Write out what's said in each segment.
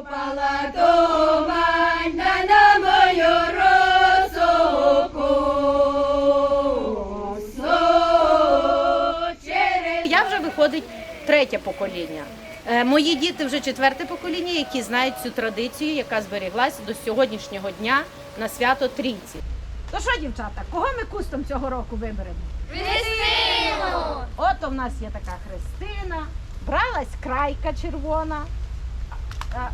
Упала на, мою. Я вже виходить третє покоління. Е, Мої діти вже четверте покоління, які знають цю традицію, яка зберіглася до сьогоднішнього дня на свято Трійці. То що, дівчата, кого ми кустом цього року виберемо? Христину! Ото в нас є така Христина, бралась крайка червона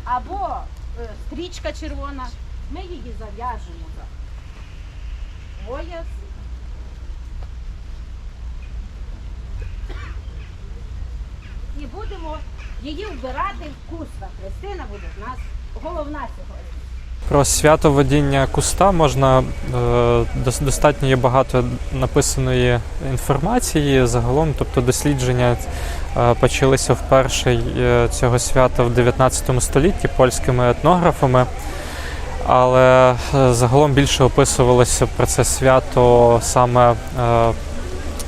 або е, стрічка червона. Ми її зав'яжемо за пояс. І будемо її вбирати в куста. Христина буде в нас головна сьогодні. Про свято водіння куста можна е, достатньо є багато написаної інформації загалом, тобто дослідження е, почалися вперше е, цього свята в 19 столітті польськими етнографами. Але загалом більше описувалося про це свято саме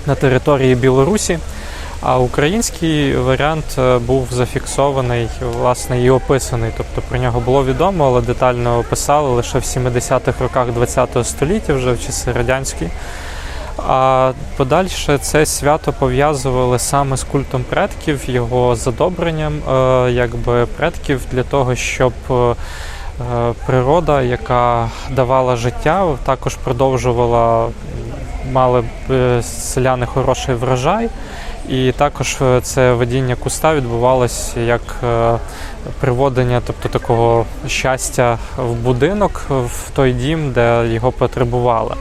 на території Білорусі. А український варіант е, був зафіксований, власне, і описаний. Тобто про нього було відомо, але детально описали лише в 70-х роках ХХ століття, вже в часи радянські. А подальше це свято пов'язували саме з культом предків, його задобренням е, якби предків для того, щоб е, природа, яка давала життя, також продовжувала, мали б селяни хороший врожай. І також е, це водіння куста відбувалося як е, приводення, тобто такого щастя в будинок, в той дім, де його потребували.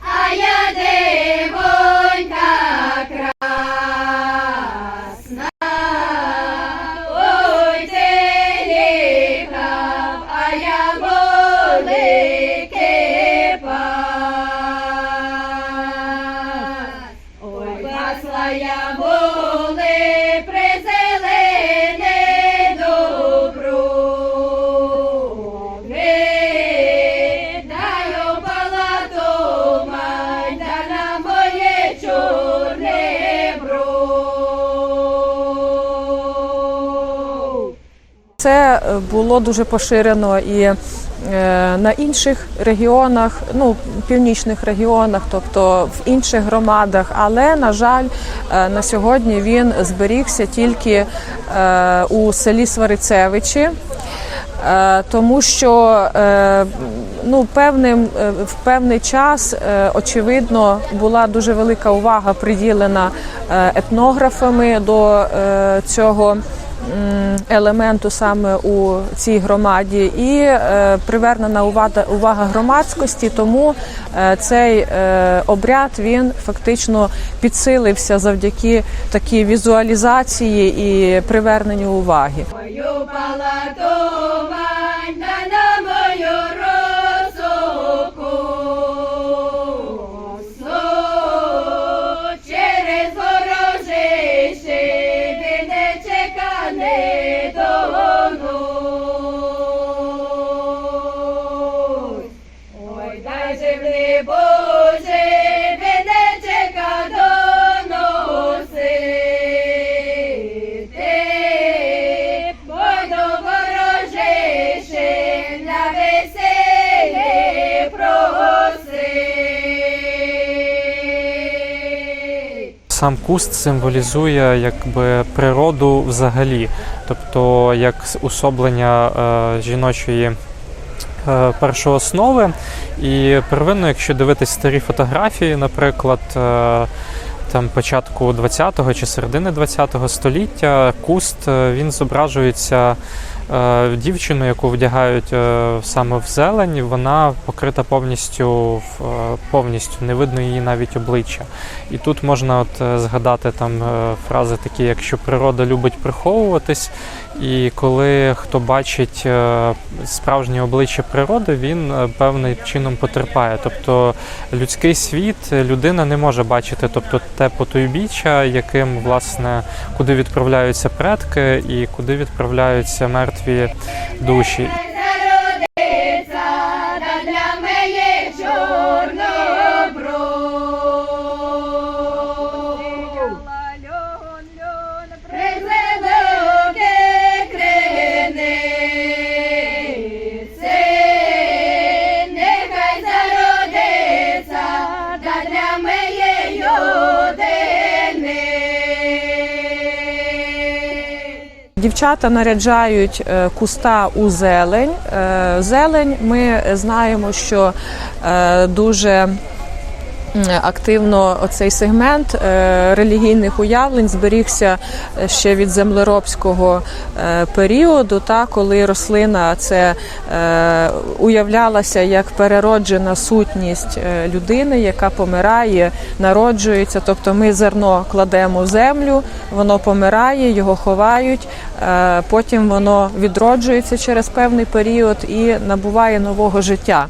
А я дивонька Це е, було дуже поширено і е, на інших регіонах, ну північних регіонах, тобто в інших громадах. Але на жаль, е, на сьогодні він зберігся тільки у селі Сварицевичі. Тому що ну, певним, в певний час, очевидно, була дуже велика увага приділена етнографами до цього елементу саме у цій громаді, і е, привернена увага, увага громадськості. Тому е, цей е, обряд він фактично підсилився завдяки такій візуалізації і приверненню уваги. Сам куст символізує якби природу взагалі, тобто як усоблення е, жіночої е, першооснови. І первинно, якщо дивитись старі фотографії, наприклад, е, там початку 20-го чи середини 20-го століття, куст е, він зображується дівчину, яку вдягають е, саме в зелень, вона покрита повністю е, повністю, не видно її навіть обличчя. І тут можна от е, згадати там е, фрази такі, як що природа любить приховуватись, і коли хто бачить е, справжнє обличчя природи, він е, певним чином потерпає. Тобто людський світ, е, людина не може бачити, тобто те потойбіччя, яким власне куди відправляються предки і куди відправляються мертві душі. Зародиться Дівчата наряджають е, куста у зелень. Е, Зелень ми знаємо, що е, дуже активно оцей сегмент е, релігійних уявлень зберігся е, ще від землеробського е, періоду, та коли рослина це уявлялася як перероджена сутність людини, яка помирає, народжується. Тобто ми зерно кладемо в землю, воно помирає, його ховають, потім воно відроджується через певний період і набуває нового життя.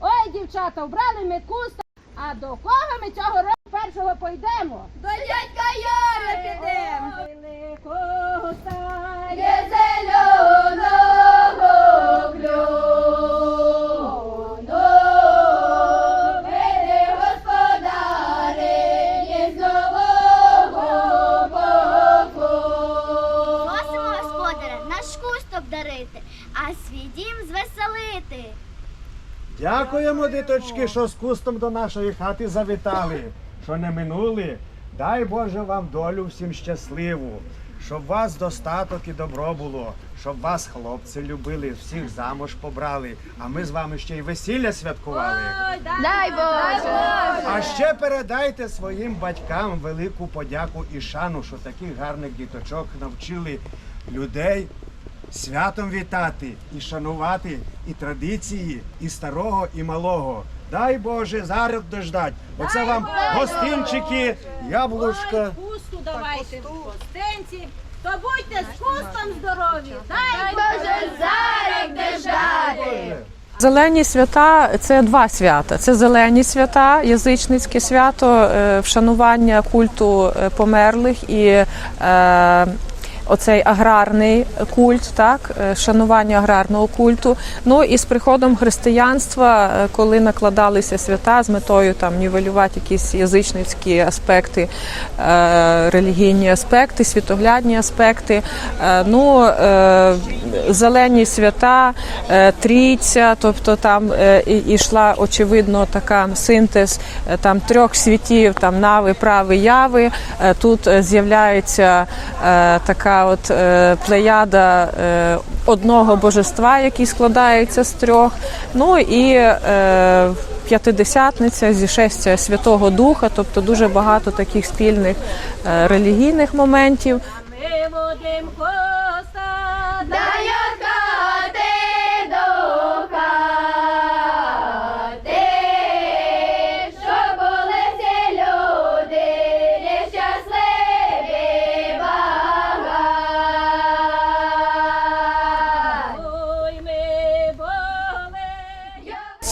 Ой, дівчата, куста, а до кого ми цього року першого пойдемо? Дякуємо, діточки, що з кустом до нашої хати завітали, що не минули. Дай Боже вам долю всім щасливу, щоб вас достаток і добро було, щоб вас хлопці любили, всіх замуж побрали, а ми з вами ще й весілля святкували. Дай Боже. А ще передайте своїм батькам велику подяку і шану, що таких гарних діточок навчили людей святом вітати і шанувати і традиції, і старого, і малого. Дай Боже, зараз дождать. Оце вам гостинчики, яблучка. Кусту давайте гостинці. То будьте з кустом здорові. Дай Боже, зарік держати. Зелені свята це два свята. Це зелені свята, язичницьке свято, е, вшанування культу е, померлих і е, оцей аграрний культ, так, е, шанування аграрного культу. Ну і з приходом християнства, е, коли накладалися свята з метою там нівелювати якісь язичницькі аспекти, е, релігійні аспекти, світоглядні аспекти. Ну, зелені свята, трійця, тобто там ішла очевидно така синтез там трьох світів, там нави, прави, яви. Тут з'являється е, от е, плеяда е, одного божества, який складається з трьох. Ну і е, п'ятидесятниця зі шестя Святого Духа, тобто дуже багато таких спільних е, релігійних моментів. ми водим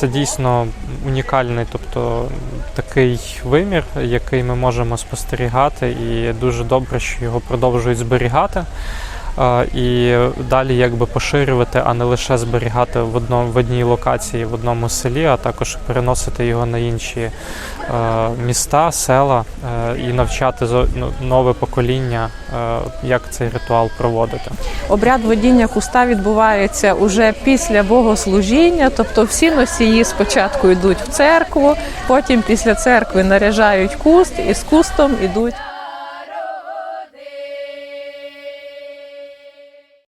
Це дійсно унікальний, тобто такий вимір, який ми можемо спостерігати, і дуже добре, що його продовжують зберігати. І далі якби поширювати, а не лише зберігати в одному в одній локації, в одному селі, а також переносити його на інші е, міста, села е, і навчати ну, нове покоління, е, як цей ритуал проводити. Обряд водіння куста відбувається уже після богослужіння, тобто всі носії спочатку йдуть в церкву, потім після церкви наряжають куст і з кустом ідуть